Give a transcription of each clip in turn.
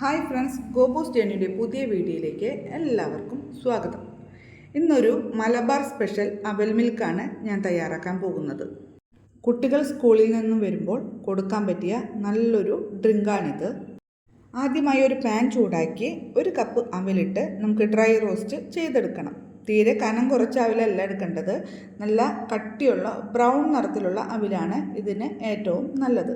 Hi friends ഗോബോസ് ജേണിയുടെ പുതിയ വീഡിയോയിലേക്ക് എല്ലാവർക്കും സ്വാഗതം. ഇന്നൊരു മലബാർ സ്പെഷ്യൽ അവൽ മിൽക്കാണ് ഞാൻ തയ്യാറാക്കാൻ പോകുന്നത്. കുട്ടികൾ സ്കൂളിൽ നിന്നും വരുമ്പോൾ കൊടുക്കാൻ പറ്റിയ നല്ലൊരു ഡ്രിങ്കാണിത്. ആദ്യമായി ഒരു പാൻ ചൂടാക്കി ഒരു കപ്പ് അവലിട്ട് നമുക്ക് ഡ്രൈ റോസ്റ്റ് ചെയ്തെടുക്കണം. തീരെ കനം കുറച്ച അവിലല്ല എടുക്കേണ്ടത്. നല്ല കട്ടിയുള്ള ബ്രൗൺ നിറത്തിലുള്ള അവിലാണ് ഇതിന് ഏറ്റവും നല്ലത്.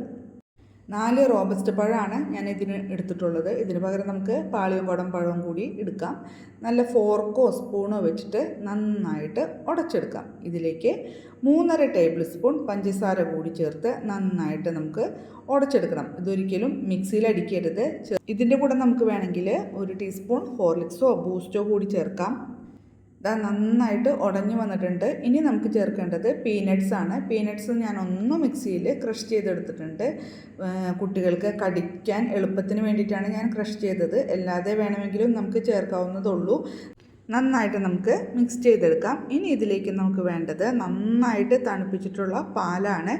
നാല് റോബസ്റ്റ് പഴമാണ് ഞാൻ ഇതിന് എടുത്തിട്ടുള്ളത്. ഇതിന് പകരം നമുക്ക് പാളിയംകുടം പഴവും കൂടി എടുക്കാം. നല്ല ഫോർക്കോ സ്പൂണോ വെച്ചിട്ട് നന്നായിട്ട് ഉടച്ചെടുക്കാം. ഇതിലേക്ക് മൂന്നര ടേബിൾ സ്പൂൺ പഞ്ചസാര കൂടി ചേർത്ത് നന്നായിട്ട് നമുക്ക് ഉടച്ചെടുക്കണം. ഇതൊരിക്കലും മിക്സിയിൽ അടിക്കരുത്. ഇതിന്റെ കൂടെ നമുക്ക് വേണമെങ്കിൽ ഒരു ടീസ്പൂൺ ഹോർലിക്സോ ബൂസ്റ്റോ കൂടി ചേർക്കാം. ഇതാ നന്നായിട്ട് ഉടഞ്ഞു വന്നിട്ടുണ്ട്. ഇനി നമുക്ക് ചേർക്കേണ്ടത് പീനട്ട്സ് ആണ്. പീനട്ട്സ് ഞാൻ ഒന്ന് മിക്സിയിൽ ക്രഷ് ചെയ്തെടുത്തിട്ടുണ്ട്. കുട്ടികൾക്ക് കടിക്കാൻ എളുപ്പത്തിന് വേണ്ടിയിട്ടാണ് ഞാൻ ക്രഷ് ചെയ്തത്. അല്ലാതെ വേണമെങ്കിലും നമുക്ക് ചേർക്കാവുന്നതുള്ളൂ നന്നായിട്ട് നമുക്ക് മിക്സ് ചെയ്തെടുക്കാം. ഇനി ഇതിലേക്ക് നമുക്ക് വേണ്ടത് നന്നായിട്ട് തണുപ്പിച്ചിട്ടുള്ള പാലാണ്.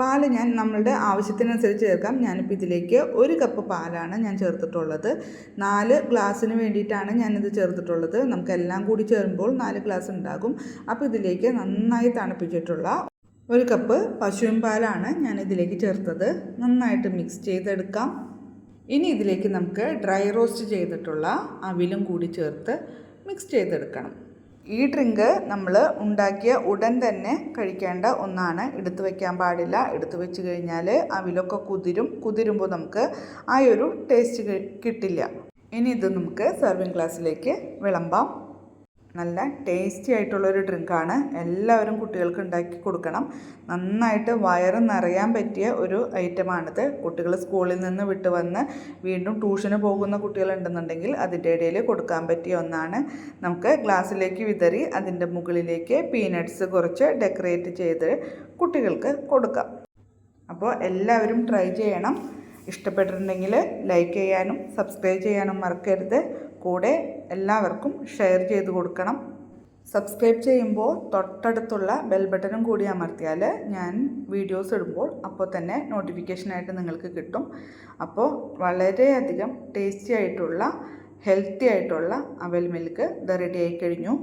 പാൽ ഞാൻ നമ്മളുടെ ആവശ്യത്തിനനുസരിച്ച് ചേർക്കാം. ഞാനിപ്പോൾ ഇതിലേക്ക് ഒരു കപ്പ് പാലാണ് ഞാൻ ചേർത്തിട്ടുള്ളത്. നാല് ഗ്ലാസ്സിന് വേണ്ടിയിട്ടാണ് ഞാനിത് ചേർത്തിട്ടുള്ളത്. നമുക്കെല്ലാം കൂടി ചേരുമ്പോൾ നാല് ഗ്ലാസ് ഉണ്ടാകും. അപ്പോൾ ഇതിലേക്ക് നന്നായി തണുപ്പിച്ചിട്ടുള്ള ഒരു കപ്പ് പശുവിൻ പാലാണ് ഞാൻ ഇതിലേക്ക് ചേർത്തത്. നന്നായിട്ട് മിക്സ് ചെയ്തെടുക്കാം. ഇനി ഇതിലേക്ക് നമുക്ക് ഡ്രൈ റോസ്റ്റ് ചെയ്തിട്ടുള്ള അവിലും കൂടി ചേർത്ത് മിക്സ് ചെയ്തെടുക്കണം. ഈ ഡ്രിങ്ക് നമ്മൾ ഉണ്ടാക്കിയ ഉടൻ തന്നെ കഴിക്കേണ്ട ഒന്നാണ്. എടുത്തു വയ്ക്കാൻ പാടില്ല. എടുത്തു വെച്ച് കഴിഞ്ഞാൽ അവിലൊക്കെ കുതിരും. കുതിരുമ്പോൾ നമുക്ക് ആ ഒരു ടേസ്റ്റ് കിട്ടില്ല. ഇനി ഇത് നമുക്ക് സെർവിങ് ഗ്ലാസ്സിലേക്ക് വിളമ്പാം. നല്ല ടേസ്റ്റി ആയിട്ടുള്ളൊരു ഡ്രിങ്കാണ് എല്ലാവരും കുട്ടികൾക്ക് ഉണ്ടാക്കി കൊടുക്കണം. നന്നായിട്ട് വയറ് നിറയാൻ പറ്റിയ ഒരു ഐറ്റമാണിത് കുട്ടികൾ സ്കൂളിൽ നിന്ന് വിട്ട് വന്ന് വീണ്ടും ട്യൂഷന് പോകുന്ന കുട്ടികളുണ്ടെന്നുണ്ടെങ്കിൽ അതിന്റെ ഇടയിൽ കൊടുക്കാൻ പറ്റിയ ഒന്നാണ്. നമുക്ക് ഗ്ലാസ്സിലേക്ക് വിതറി അതിന്റെ മുകളിലേക്ക് പീനട്ട്സ് കുറച്ച് ഡെക്കറേറ്റ് ചെയ്ത് കുട്ടികൾക്ക് കൊടുക്കാം. അപ്പോൾ എല്ലാവരും ട്രൈ ചെയ്യണം. ഇഷ്ടപ്പെട്ടിട്ടുണ്ടെങ്കിൽ ലൈക്ക് ചെയ്യാനും സബ്സ്ക്രൈബ് ചെയ്യാനും മറക്കരുത്. കൂടെ എല്ലാവർക്കും ഷെയർ ചെയ്ത് കൊടുക്കണം. സബ്സ്ക്രൈബ് ചെയ്യുമ്പോൾ തൊട്ടടുത്തുള്ള ബെൽ ബട്ടണും കൂടി അമർത്തിയാൽ ഞാൻ വീഡിയോസ് ഇടുമ്പോൾ അപ്പോൾ തന്നെ നോട്ടിഫിക്കേഷനായിട്ട് നിങ്ങൾക്ക് കിട്ടും. അപ്പോൾ വളരെയധികം ടേസ്റ്റി ആയിട്ടുള്ള ഹെൽത്തി ആയിട്ടുള്ള അവൽ മിൽക്ക് ഇത് റെഡി ആയി കഴിഞ്ഞു.